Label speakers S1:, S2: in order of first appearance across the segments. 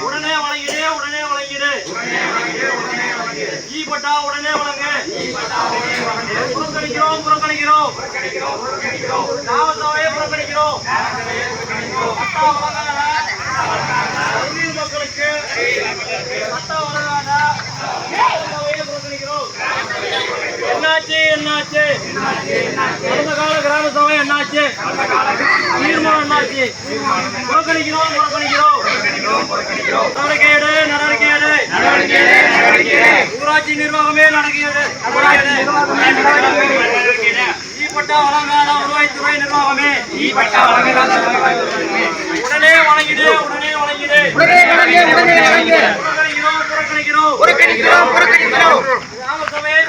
S1: உடனே வழங்கிடு உடனே வழங்கிடு ஈப்பட்டா உடனே வழங்கு புறக்கணிக்கிறோம் புறக்கணிக்கிறோம் கிராம புறக்கணிக்கிறோம் பட்டா வழங்காத மக்களுக்கு பட்டா வழங்காத கிராம சபையை புறக்கணிக்கிறோம் என்னாச்சு? என்னாச்சு? கடந்த கால கிராம சபை என்னாச்சு? தீர்மானம் என்னாச்சு? புறக்கணிக்கிறோம் புறக்கணிக்கிறோம். நடவடிக்கை எடு நடவடிக்கை எடு ஊராட்சி நிர்வாகமே நடக்கிறது ஈப்பட்டா வழங்காத வருவாய்த்துறை நிர்வாகமே. உடனே வழங்கிடு உடனே வழங்கிடு. புறக்கணிக்கிறோம் புறக்கணிக்கிறோம். கிராம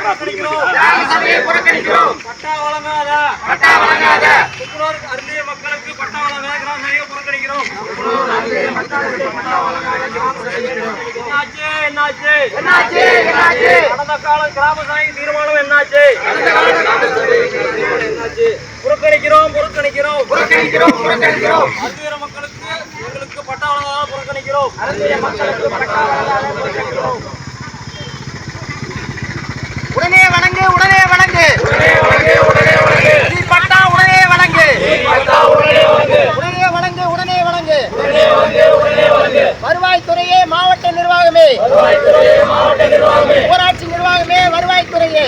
S1: சபையை புறக்கணிக்கிறோம். பட்டா வழங்காத புத்துணர் அருந்திய மக்களுக்கு பட்டா வழங்காத கிராம சபையை புறக்கணிக்கிறோம். என்னாச்சு? என்னாச்சு? கடந்த கால கிராம சபை தீர்மானம் என்னாச்சு? புறக்கணிக்கிறோம் புறக்கணிக்கிறோம். புறக்கணிக்கிறோம் புறக்கணிக்கிறோம். அருந்திய மக்களுக்கு எங்களுக்கு பட்டா வழங்காத புறக்கணிக்கிறோம். அருந்திய மக்களுக்கு பட்டா வழங்காத புறக்கணிக்கிறோம்
S2: உடனே வழங்கு உடனே வழங்கு பட்டா உடனே வழங்கு உடனே வழங்கு உடனே வழங்கு வருவாய்த்துறையே மாவட்ட நிர்வாகமே. ஊராட்சி நிர்வாகமே வருவாய்த்துறையே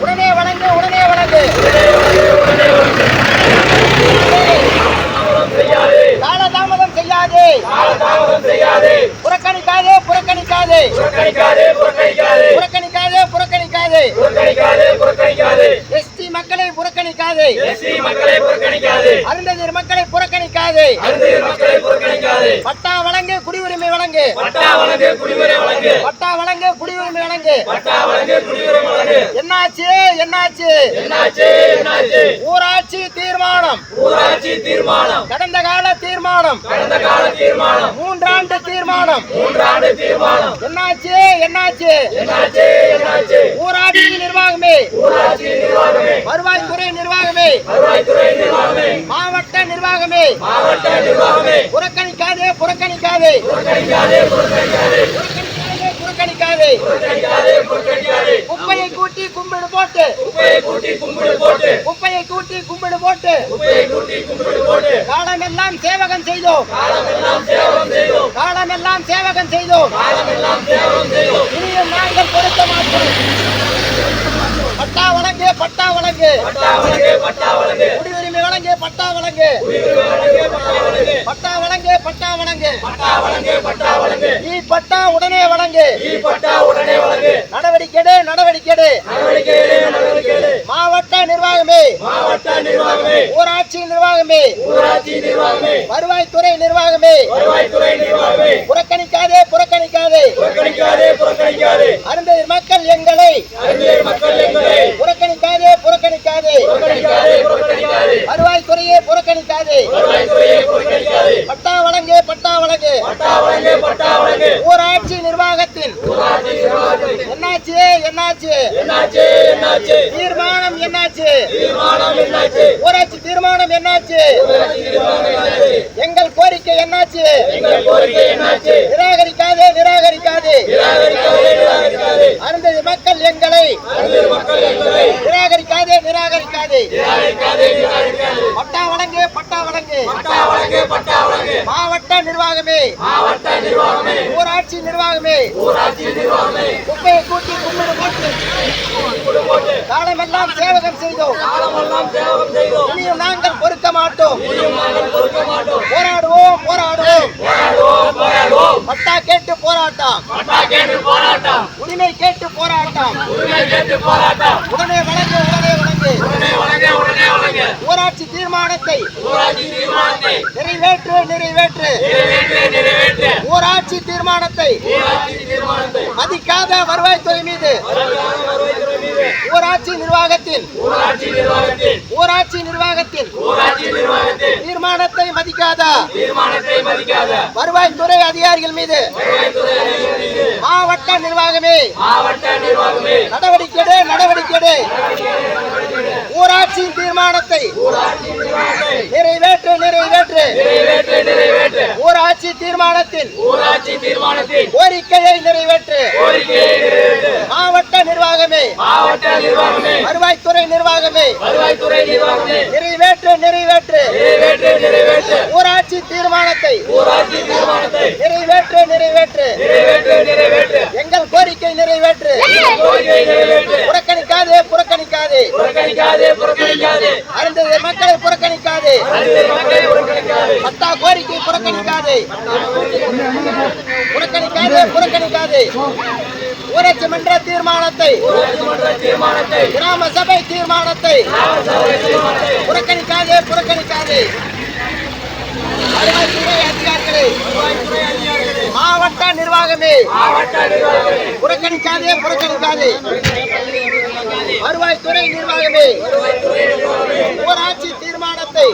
S2: உடனே வழங்கு உடனே வழங்கு காலதாமதம் செய்யாதே. புறக்கணிக்காதே புறக்கணிக்காதே புறக்கணிக்காதே புறக்கணிக்காதே எஸ்டி மக்களை புறக்கணிக்காதே. அருந்ததியர் மக்களை புறக்கணிக்காதே. பட்டா வழங்கு குடியுரிமை வழங்கு. பட்டா வழங்கு குடியுரிமை வழங்கு. என்னாச்சு என்னாச்சு? ஊராட்சி தீர்மானம்.
S3: ஊராட்சி தீர்மானம்.
S2: கடந்த கால தீர்மானம்.
S3: கடந்த கால தீர்மானம்.
S2: மூன்றாண்டு தீர்மானம்.
S3: மூன்றாண்டு தீர்மானம்.
S2: என்னாச்சு என்னாச்சு?
S3: என்னாச்சு என்னாச்சு?
S2: ஊராட்சி நிர்வாகமே.
S3: ஊராட்சி நிர்வாகமே.
S2: வருவாய்த்துறை நிர்வாகமே.
S3: வருவாய்த்துறை நிர்வாகமே.
S2: மாவட்ட
S3: மாவட்ட நிர்வாகமே.
S2: புறக்கணிக்காதே புறக்கணிக்காதே.
S3: புறக்கணிக்காதே புறக்கணிக்காதே.
S2: குப்பையை கூட்டி கும்பிடு போட்டு.
S3: கூட்டி கும்பிடு போட்டு.
S2: குப்பையை கூட்டி கும்பிடு போட்டு.
S3: குப்பையை கூட்டி
S2: சேவகம் செய்தோம்.
S3: காலமெல்லாம் சேவகம் செய்தோம்.
S2: காலமெல்லாம் சேவகம் செய்தோம். இனியும் நாங்கள் கொடுக்க மாட்டோம் பட்டா வழங்கு பட்டா வழங்கு. குடியுரிமை வழங்கு பட்டா வழங்கு.
S3: பட்டா வழங்கு.
S2: பட்டா வழங்கு நீ பட்டா உடனே வழங்கு. நடவடிக்கை நடவடிக்கை மாவட்ட நிர்வாகமே. ஊராட்சி நிர்வாகமே. வருவாய்த்துறை நிர்வாகமே. புறக்கணிக்காதே புறக்கணிக்காதே.
S3: புறக்கணிக்காதே புறக்கணிக்காதே.
S2: புறக்கணிக்காதே புறக்கணிக்காதே.
S3: வருவாய்
S2: வருவாய்த்துறையே புறக்கணிக்காதே. பட்டா வழங்கு பட்டா வழங்கு ஊராட்சி நிர்வாகத்தின். என்னாச்சு என்னாச்சு? தீர்மானம் என்னாச்சு? ஊராட்சி தீர்மானம் என்னாச்சு? எங்கள் கோரிக்கை என்னாச்சு? நிராகரிக்காதே நிராகரிக்காதே. அருந்ததி மக்கள் எங்களை. நிராகரிக்காதே நிராகரிக்காதே. பட்டா வழங்கு பட்டா வழங்கு. மாவட்ட நிர்வாகமே. ஊராட்சி நிர்வாகமே. குப்பையை கூட்டி கும்பிடு போட்டு. காலமெல்லாம் சேவகம் செய்தோம். இனியும் நாங்கள் பொறுக்க மாட்டோம். பட்டா கேட்டு போராட்டம்.
S3: பட்டா கேட்டு போராட்டம்.
S2: உரிமை கேட்டு போராட்டம்.
S3: உரிமை கேட்டு போராட்டம்.
S2: உடனே வழங்கு உடனே வழங்கு.
S3: உடனே வழங்க உடனே வழங்க.
S2: ஊராட்சி தீர்மானத்தை
S3: ஊராட்சி தீர்மானத்தை
S2: நிறைவேற்று நிறைவேற்று.
S3: நிறைவேற்று நிறைவேற்று.
S2: ஊராட்சி தீர்மானத்தை
S3: ஊராட்சி தீர்மானத்தை
S2: மதிக்காத வருவாய்த்துறை மீது
S3: வருவாய்த்துறை மீது
S2: ஊராட்சி
S3: நிர்வாகத்தில்
S2: ஊராட்சி நிர்வாகத்தின் தீர்மானத்தை மதிக்காத வருவாய்த்துறை அதிகாரிகள் மீது மாவட்ட நிர்வாகமே நடவடிக்கை நடவடிக்கை ஊராட்சியின் தீர்மானத்தை நிறைவேற்று நிறைவேற்று.
S3: நிறைவேற்று
S2: ஊராட்சி தீர்மானத்தின்
S3: ஊராட்சி
S2: கோரிக்கையை நிறைவேற்று. மாவட்ட நிர்வாகமே
S3: மாவட்ட நிர்வாகமே
S2: வருவாய்த்துறை நிர்வாகமே
S3: வருவாய்த்துறை நிர்வாகமே
S2: நிறைவேற்று நிறைவேற்று.
S3: நிறைவேற்று நிறைவேற்று
S2: ஊராட்சி தீர்மானத்தை
S3: ஊராட்சி தீர்மானத்தை
S2: நிறைவேற்று நிறைவேற்று.
S3: நிறைவேற்று நிறைவேற்று
S2: எங்கள் கோரிக்கை நிறைவேற்று
S3: நிறைவேற்று.
S2: புறக்கணிக்காதே புறக்கணிக்காதே
S3: புறக்கணிக்காதே
S2: அருந்ததி மக்களை புறக்கணிக்காதே
S3: அனைத்து மக்களை புறக்கணிக்காதே
S2: பட்டா கோரிக்கை புறக்கணிக்காதே. புறக்கணிக்காதே புறக்கணிக்காதே. ஊராட்சி மன்ற தீர்மானத்தை
S3: தீர்மானத்தை
S2: கிராம சபை தீர்மானத்தை புறக்கணிக்காதே புறக்கணிக்காதே. அதிகாரிகளே மாவட்ட நிர்வாகமே
S3: மாவட்ட நிர்வாகமே
S2: புறக்கணிக்காதே புறக்கணிக்காதே. வருவாய்த்துறை நிர்வாகமே ஊராட்சி தீர்மானத்தை